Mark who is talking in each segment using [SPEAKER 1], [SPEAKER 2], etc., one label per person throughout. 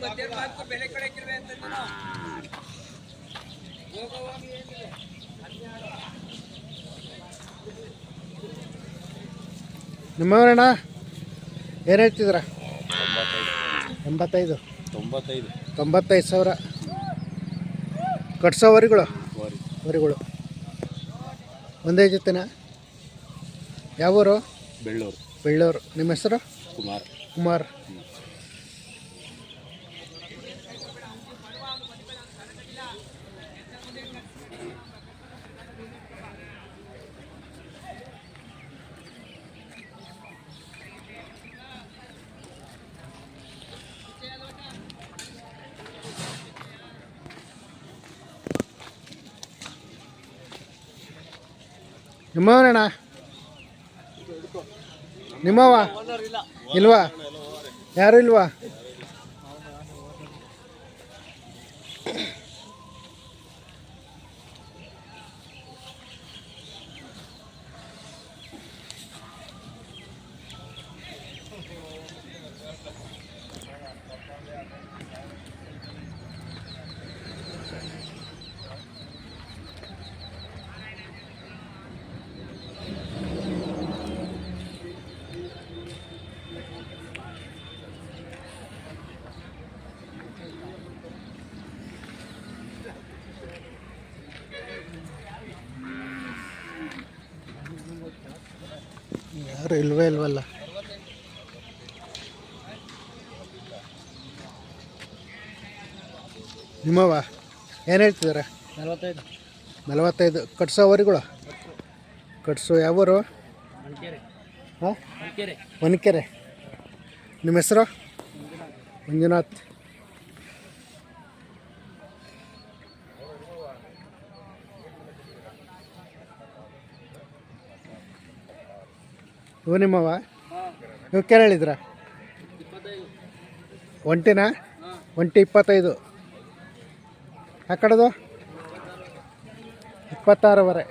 [SPEAKER 1] ಬೆಲೆ ಅಂತ
[SPEAKER 2] ನಿಮ್ಮವರಣ್ಣ ಏನು ಹೇಳ್ತಿದ್ರ ಎಂಬತ್ತೈದು.
[SPEAKER 3] ತೊಂಬತ್ತೈದು.
[SPEAKER 2] ತೊಂಬತ್ತೈದು ಸಾವಿರ. ಕಟ್ಸೋ ವರಿಗಳು? ವರಿಗಳು. ಒಂದೇ ಜೊತೆನಾ? ಯಾವೂರು?
[SPEAKER 3] ಬೆಳ್ಳೂರು.
[SPEAKER 2] ಬೆಳ್ಳೂರು. ನಿಮ್ಮ ಹೆಸರು?
[SPEAKER 3] ಕುಮಾರ್.
[SPEAKER 2] ಕುಮಾರ್. ನಿಮ್ಮವನಣ್ಣ ನಿಮ್ಮವ ಇಲ್ವಾ? ಯಾರು ಇಲ್ವಾ? ಯಾರು ಇಲ್ವೇ ಇಲ್ವಲ್ಲ ನಿಮ್ಮವ ಏನು ಹೇಳ್ತಿದ್ದಾರೆ
[SPEAKER 1] ನಲವತ್ತೈದು.
[SPEAKER 2] ನಲವತ್ತೈದು. ಕಟ್ಸೋ ಕಟ್ಸೋ. ಯಾವರು? ಹಾಂ? ಒನಕೆರೆ ನಿಮ್ಮ ಹೆಸರು? ಮಂಜುನಾಥ್. ಇವು ನಿಮ್ಮವ ನೀವು
[SPEAKER 1] ಕೇಳಿದ್ರ
[SPEAKER 2] ಒಂಟಿನಾ? ಒಂಟಿ ಇಪ್ಪತ್ತೈದು. ಆ ಕಡೆದು? ಇಪ್ಪತ್ತಾರುವರೆ.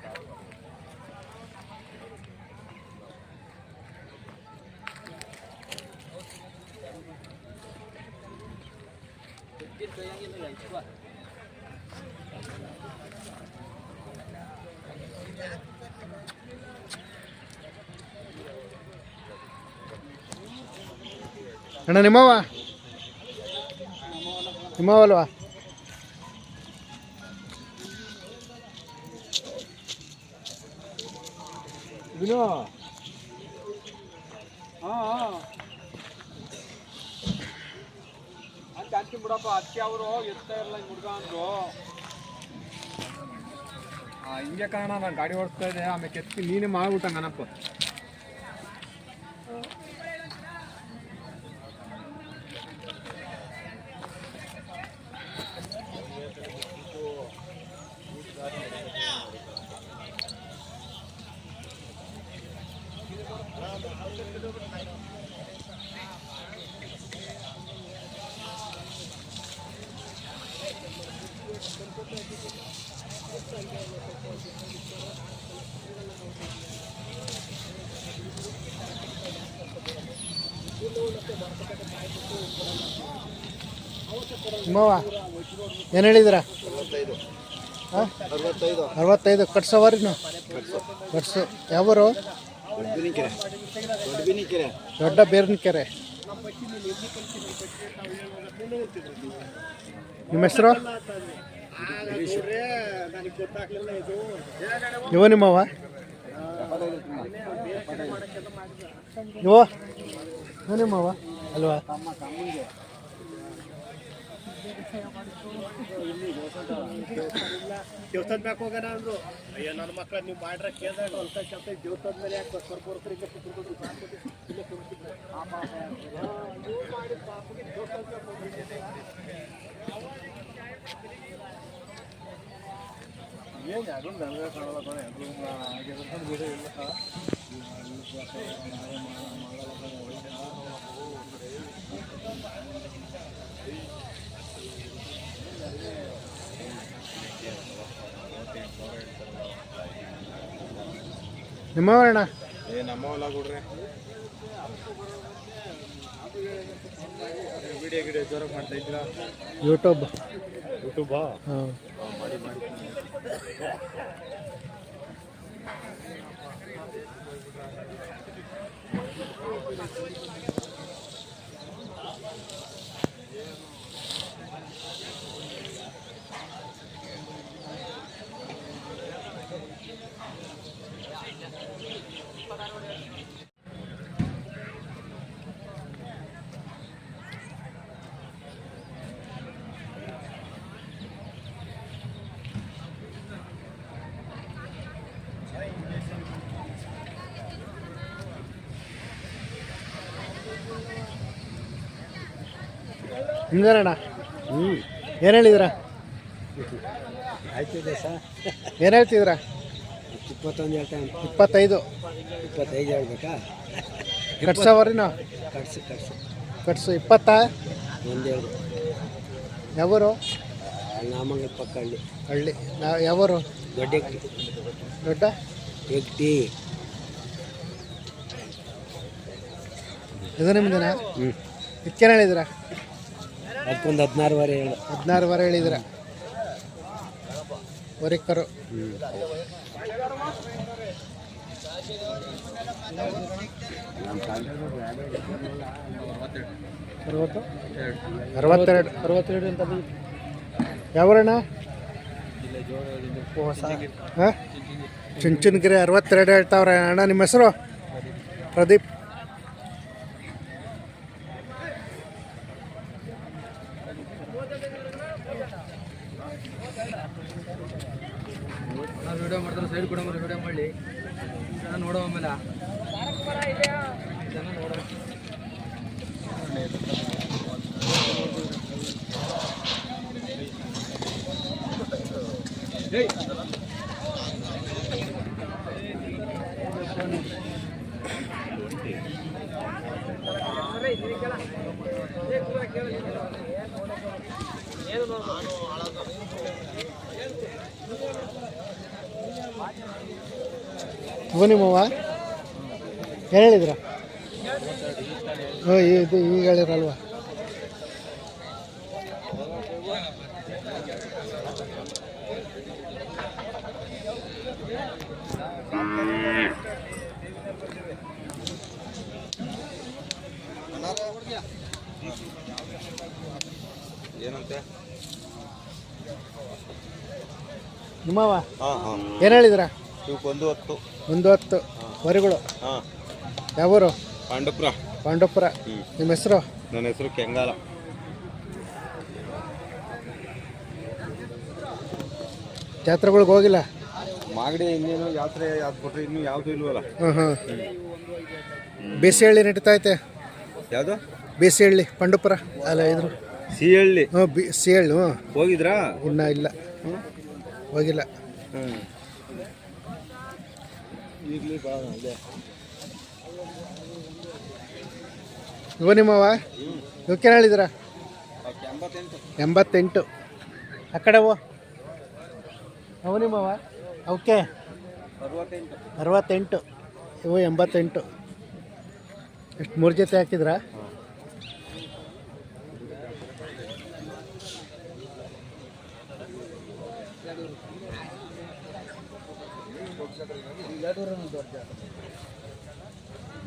[SPEAKER 2] ಅಣ್ಣ ನಿಮ್ಮವ ನಿಮ್ಮವಲ್ವಾ
[SPEAKER 1] ಬಿಡಪ್ಪ ಅದಕ್ಕೆ ಅವರು ಇರಲ್ಲ ಹಿಂಗೆ ಕಾಣ, ನಾನು ಗಾಡಿ ಓಡಿಸ್ತಾ ಇದ್ದೆ, ಆಮೇಲೆ ಕೆತ್ತಿ, ನೀನೇ ಮಾಡ್ಬಿಟ್ಟ ನನಪ್ಪ
[SPEAKER 2] ನಿಮ್ಮವ ಏನು ಹೇಳಿದ್ರ? ಹಾಂ
[SPEAKER 3] ಅರವತ್ತೈದು.
[SPEAKER 2] ಕಟ್ಸವ್ರಿ ಕಟ್ಸೋವರಿನು ಕಟ್ಸು. ಯಾವರು?
[SPEAKER 3] ದೊಡ್ಡ
[SPEAKER 2] ಬೇರಿನ ಕೆರೆ ನಿಮ್ಮ ಹೆಸರು? ಇವ ನಿಮ್ಮವ ಇವ? ನಿಮ್ಮವ ಅಲ್ವಾ?
[SPEAKER 4] ದೇವಸ್ಥಾನ ಬೇಕು ಹೋಗೋಣ ಅಂದ್ರು ಅಯ್ಯೋ ನನ್ನ ಮಕ್ಕಳ ನೀವು ಮಾಡ್ರೆ ಕೇಳಿದಾಗ ಹೊಲ್ಕ ಕೆಲಸ ದೇವಸ್ಥಾನ ಮೇಲೆ ಯಾಕೆ ಬರ್ತಾರೆ ಬರ್ತಾರೆ ಈಗ ಕುತ್ಕೊಂಡು ಇಲ್ಲೇ ಕುಂತಿದ್ದೆ. ಆ ಪಾಪ. ಹಾ, ಇವ್ರು ಮಾಡಿದ ಪಾಪಗೆ ದೇವಸ್ಥಾನ ಬೇಕು ಹೋಗೋಣ. ಏನ್ ಯಾರು ನನಗೆ ಕಾಣಲ್ಲ ಕಣೆ ಎಲ್ರೂ ಹಾಗೆ ಬರ್ಕೊಂಡು ಬಿಡು ಇಲ್ಲ
[SPEAKER 2] ನಿಮ್ಮವಣ್ಣ
[SPEAKER 3] ಏ ನಮ್ಮ ಹೊಲ ಕೊಡ್ರಿ
[SPEAKER 1] ವಿಡಿಯೋ ಗಿಡಿಯೋ ಜೋರ ಮಾಡ್ತಾ ಇದ್ದೀರಾ?
[SPEAKER 2] ಯೂಟ್ಯೂಬ್.
[SPEAKER 1] ಯೂಟ್ಯೂಬಾ?
[SPEAKER 2] ಹಾಂ. ಹಿಂಗಣ್ಣ ಹ್ಞೂ ಏನು ಹೇಳಿದ್ರ?
[SPEAKER 3] ಆಯ್ತಿದೆ ಸರ್.
[SPEAKER 2] ಏನು ಹೇಳ್ತಿದ್ರ?
[SPEAKER 3] ಇಪ್ಪತ್ತೊಂದು ಹೇಳ್ತಾ
[SPEAKER 2] ಇಪ್ಪತ್ತೈದು.
[SPEAKER 3] ಇಪ್ಪತ್ತೈದು ಹೇಳ್ಬೇಕಾ?
[SPEAKER 2] ಕಟ್ಸವರಿನ
[SPEAKER 3] ಕಟ್ಸು ಕಟ್ಸು.
[SPEAKER 2] ಕಟ್ಸು. ಇಪ್ಪತ್ತ?
[SPEAKER 3] ಒಂದೇಳು
[SPEAKER 2] ಯಾವರು?
[SPEAKER 3] ನಾಮಂಗಲ ಪಕ್ಕ ಹಳ್ಳಿ.
[SPEAKER 2] ಹಳ್ಳಿ. ನಾ ಯಾವರು?
[SPEAKER 3] ದೊಡ್ಡ
[SPEAKER 2] ದೊಡ್ಡ?
[SPEAKER 3] ಎಕ್ಟಿ
[SPEAKER 2] ಇದು ನಿಮ್ದೇನಾ?
[SPEAKER 3] ಹ್ಞೂ
[SPEAKER 2] ಇದಕ್ಕೇನು ಹೇಳಿದ್ರ?
[SPEAKER 3] ಅದಕ್ಕೊಂದು ಹದಿನಾರುವರೆ ಹೇಳು.
[SPEAKER 2] ಹದಿನಾರು ವಾರ ಹೇಳಿದ್ರ. ವರಿಕರು ಅರವತ್ತು? ಅರವತ್ತೆರಡು. ಅರವತ್ತೆರಡು ಅಂತ ಯಾವಣ್ಣ ಹಾಂ? ಚುಂಚನಗಿರಿ ಅರವತ್ತೆರಡು ಹೇಳ್ತಾವ್ರೆ. ಅಣ್ಣ ನಿಮ್ಮ ಹೆಸರು? ಪ್ರದೀಪ್.
[SPEAKER 1] ವಿಡಿಯೋ ಮಾಡ್ತಾರೆ ಸೈಡ್ ಕೂಡ ವಿಡಿಯೋ ಮಾಡಿ ಜನ ನೋಡೋ ಆಮೇಲೆ. ಜನ ನೋಡೋ.
[SPEAKER 2] ನಿಮ್ಮವ್ವ ಏನು ಹೇಳಿದ್ರ? ಹ್ಞೂ ಇದು ಈಗ ಹೇಳಿರಲ್ವ
[SPEAKER 3] ಏನಂತೆ? ಹಾಂ.
[SPEAKER 2] ಏನು ಹೇಳಿದ್ರ?
[SPEAKER 3] ಇವಕ್ಕೊಂದು ಹತ್ತು.
[SPEAKER 2] ಒಂದು ಹತ್ತು ವರಿಗಳು.
[SPEAKER 3] ಹಾಂ.
[SPEAKER 2] ಯಾವೂರು?
[SPEAKER 3] ಪಾಂಡಪುರ.
[SPEAKER 2] ಪಾಂಡವಪುರ ನಿಮ್ಮ ಹೆಸರು?
[SPEAKER 3] ನನ್ನ ಹೆಸರು ಕೆಂಗಾಲ.
[SPEAKER 2] ಜಾತ್ರೆಗಳಿಗೆ ಹೋಗಿಲ್ಲ?
[SPEAKER 3] ಮಾಗಡಿ ಇನ್ನೇನು ಯಾತ್ರೆ ಯಾವ್ದು ಕೊಟ್ಟರೆ ಇನ್ನೂ ಯಾವುದು ಇಲ್ವಲ್ಲ.
[SPEAKER 2] ಹಾಂ ಹಾಂ ಬೇಸಿ ಹಳ್ಳಿ ನಡೀತಾ ಐತೆ.
[SPEAKER 3] ಯಾವುದು?
[SPEAKER 2] ಬೇಸಿ ಹಳ್ಳಿ ಪಾಂಡವಪುರ ಅಲ್ಲ ಇದ್ರು
[SPEAKER 3] ಸಿಹಳ್ಳಿ.
[SPEAKER 2] ಹ್ಞೂ ಬಿ ಸಿ ಹಳ್ಳಿ ಹ್ಞೂ
[SPEAKER 3] ಹೋಗಿದ್ರಾ?
[SPEAKER 2] ಇನ್ನೂ ಇಲ್ಲ. ಹೋಗಿಲ್ಲ.
[SPEAKER 3] ಹ್ಞೂ ಈಗಲೇ
[SPEAKER 2] ನಿಮ್ಮವ ಹೇಳಿದ್ರ?
[SPEAKER 3] ಎಂಬತ್ತೆಂಟು.
[SPEAKER 2] ಆ ಕಡೆ ಅವು ಅವು ನಿಮ್ಮವ ಅವಕ್ಕೆ?
[SPEAKER 3] ಅರವತ್ತೆಂಟು.
[SPEAKER 2] ಇವು ಎಂಬತ್ತೆಂಟು. ಎಷ್ಟು, ಮೂರು ಜೊತೆ ಹಾಕಿದ್ರಾ?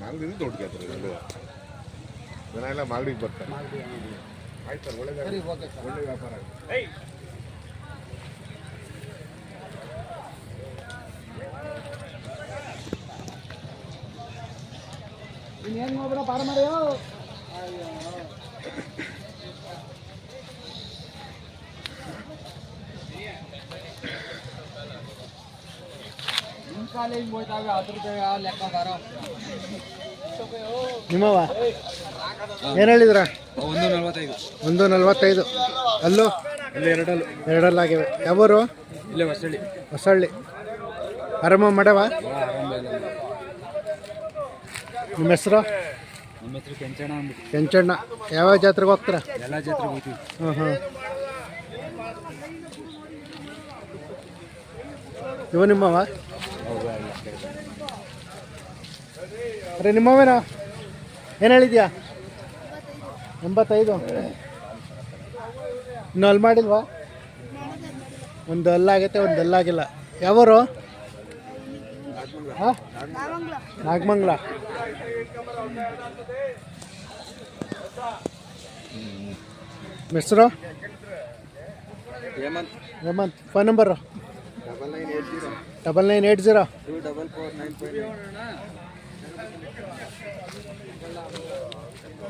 [SPEAKER 5] ಮಾಗಡಿನೂ ದೊಡ್ಡ ಜಾತ್ರೆ ಇದು. ಜನ ಎಲ್ಲ ಮಾಗಡಿಗೆ ಬರ್ತಾರೆ ಆಯ್ತು ಸರ್ ಒಳ್ಳೆ ಒಳ್ಳೆ ವ್ಯಾಪಾರ ಆಗಿದೆ.
[SPEAKER 1] ಕಾಲೇಜ್ ಹೋಯ್ತಾವೆ ಹತ್ತು ರೂಪಾಯಿ
[SPEAKER 2] ನಿಮ್ಮವ ಏನು ಹೇಳಿದ್ರ?
[SPEAKER 1] ಒಂದು ನಲ್ವತ್ತೈದು.
[SPEAKER 2] ಒಂದು ನಲ್ವತ್ತೈದು ಅಲ್ಲೂ?
[SPEAKER 1] ಎರಡಲ್ಲು
[SPEAKER 2] ಎರಡಲ್ಲಾಗಿವೆ. ಯಾವೂರು?
[SPEAKER 1] ಇಲ್ಲೇ ಹೊಸಳ್ಳಿ.
[SPEAKER 2] ಹೊಸಳ್ಳಿ ಆರಾಮ ಮಾಡವ ನಿಮ್ಮ ಹೆಸರು?
[SPEAKER 1] ನಮ್ಮ ಹೆಸರು ಕೆಂಚಣ್ಣ. ಅಂದ್ಬಿಟ್ಟು
[SPEAKER 2] ಕೆಂಚಣ್ಣ ಯಾವ ಜಾತ್ರೆಗೆ ಹೋಗ್ತೀರಾ?
[SPEAKER 1] ಎಲ್ಲ ಜಾತ್ರೆಗೆ ಹೋಗ್ತೀವಿ
[SPEAKER 2] ಹಾಂ ಹಾಂ ಇವ ನಿಮ್ಮವ ಅರೆ ನಿಮ್ಮವೇನಾ? ಏನು ಹೇಳಿದ್ಯಾ? ಎಂಬತ್ತೈದು. ಇನ್ನು ಅಲ್ಲಿ ಮಾಡಿಲ್ವಾ? ಒಂದು ಅಲ್ಲಾಗೈತೆ ಒಂದು ಅಲ್ಲಾಗಿಲ್ಲ. ಯಾವರು? ಹಾಂ? ನಾಗಮಂಗ್ಲ. ಹೆಸರು?
[SPEAKER 3] Hemanth. Hemanth. Phone
[SPEAKER 2] number? Double nine eight
[SPEAKER 3] zero. Double four nine five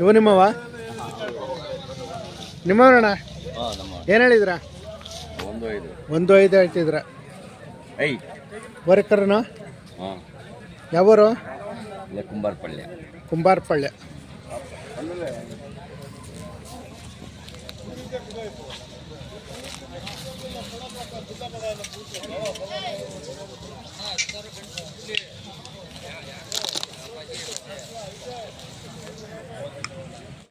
[SPEAKER 2] ಇವು ನಿಮ್ಮವ? ನಿಮ್ಮವರಣ್ಣ? ಏನು ಹೇಳಿದ್ರ?
[SPEAKER 6] ಒಂದು ಐದು
[SPEAKER 2] ಹೇಳ್ತಿದ್ರ.
[SPEAKER 6] ಐ
[SPEAKER 2] ವರ್ಕರ್ನು ಯಾವರು?
[SPEAKER 6] ಇಲ್ಲ ಕುಂಬಾರಪಳ್ಳಿ.
[SPEAKER 2] Yeah, yeah.